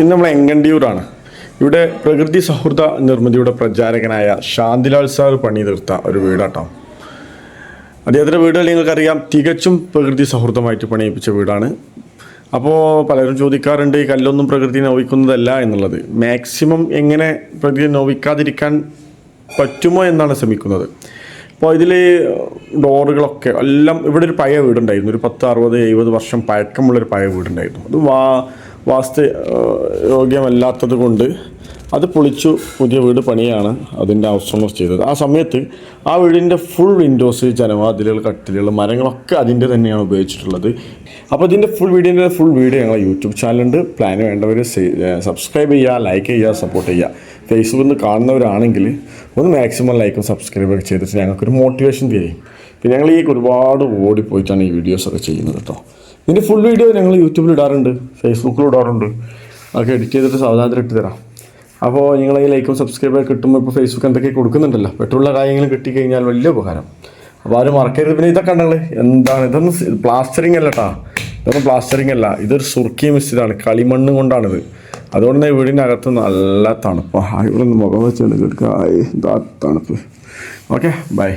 ഇന്ന് നമ്മൾ എങ്കണ്ടിയൂരാണ്. ഇവിടെ പ്രകൃതി സൗഹൃദ നിർമ്മിതിയുടെ പ്രചാരകനായ ശാന്തിലാൽ സാർ പണി തീർത്ത ഒരു വീടാട്ടോ. അദ്ദേഹത്തിന്റെ വീട് നിങ്ങൾക്കറിയാം തികച്ചും പ്രകൃതി സൗഹൃദമായിട്ട് പണിയിപ്പിച്ച വീടാണ്. അപ്പോൾ പലരും ചോദിക്കാറുണ്ട് ഈ കല്ലൊന്നും പ്രകൃതി നോവിക്കുന്നതല്ല എന്നുള്ളത്. മാക്സിമം എങ്ങനെ പ്രകൃതി നോവിക്കാതിരിക്കാൻ പറ്റുമോ എന്നാണ് ശ്രമിക്കുന്നത്. അപ്പോൾ ഇതിൽ ഡോറുകളൊക്കെ എല്ലാം ഇവിടെ ഒരു പഴയ വീടുണ്ടായിരുന്നു. ഒരു പത്ത് അറുപത് എഴുപത് വർഷം പഴക്കമുള്ളൊരു പഴയ വീടുണ്ടായിരുന്നു. അത് വാ വാസ്തു യോഗ്യമല്ലാത്തത് കൊണ്ട് അത് പൊളിച്ചു പുതിയ വീട് പണിയാണ് അതിന്റെ ഔട്ട്സോഴ്സ് ചെയ്തത്. ആ സമയത്ത് ആ വീടിന്റെ ഫുൾ വിൻഡോസ് ജനവാതിലുകൾ കട്ടിലുകൾ മരങ്ങളൊക്കെ അതിന്റെ തന്നെയാണ് ഉപയോഗിച്ചിട്ടുള്ളത്. അപ്പോൾ ഇതിന്റെ ഫുൾ വീഡിയോന്റെ ഫുൾ വീഡിയോ ഞങ്ങളെ യൂട്യൂബ് ചാനലുണ്ട്. പ്ലാൻ വേണ്ടവർ സബ്സ്ക്രൈബ് ചെയ്യുക ലൈക്ക് ചെയ്യുക സപ്പോർട്ട് ചെയ്യുക. ഫേസ്ബുക്കിൽ നിന്ന് കാണുന്നവരാണെങ്കിൽ ഒന്ന് മാക്സിമം ലൈക്കും സബ്സ്ക്രൈബും ഒക്കെ ചെയ്തിട്ട് ഞങ്ങൾക്കൊരു മോട്ടിവേഷൻ തരും. പിന്നെ ഞങ്ങൾ ഈ ഒരുപാട് ഓടിപ്പോയിട്ടാണ് ഈ വീഡിയോസൊക്കെ ചെയ്യുന്നത് കേട്ടോ ഇതിന്റെ ഫുൾ വീഡിയോ ഞങ്ങൾ യൂട്യൂബിൽ ഇടാറുണ്ട് ഫേസ്ബുക്കിൽ ഇടാറുണ്ട്. അതൊക്കെ എഡിറ്റ് ചെയ്തിട്ട് സാവധാനത്തിൽ ഇട്ട് തരാം. അപ്പോൾ നിങ്ങൾ ഈ ലൈക്കും സബ്സ്ക്രൈബ് കിട്ടുമ്പോൾ ഇപ്പോൾ ഫേസ്ബുക്ക് എന്തൊക്കെ കൊടുക്കുന്നുണ്ടല്ലോ? പെട്ടുള്ള കാര്യങ്ങളും കിട്ടിക്കഴിഞ്ഞാൽ വലിയ ഉപകാരം. അപ്പോൾ ആരും മറക്കരുത്. പിന്നെ ഇതൊക്കെ ഉണ്ടെങ്കിൽ എന്താണ്? ഇതൊന്നും പ്ലാസ്റ്ററിങ് അല്ല കേട്ടോ ഇതൊന്നും പ്ലാസ്റ്ററിങ് അല്ല. ഇതൊരു സുർക്കി മിശ്രിതാണ് കളിമണ്ണ് കൊണ്ടാണിത്. അതുകൊണ്ട് തന്നെ വീടിനകത്ത് നല്ല തണുപ്പാണ് ഇവിടെ നിന്ന് മുഖം വെച്ചുകൊണ്ട് കിടക്കുക തണുപ്പ്. Okay bye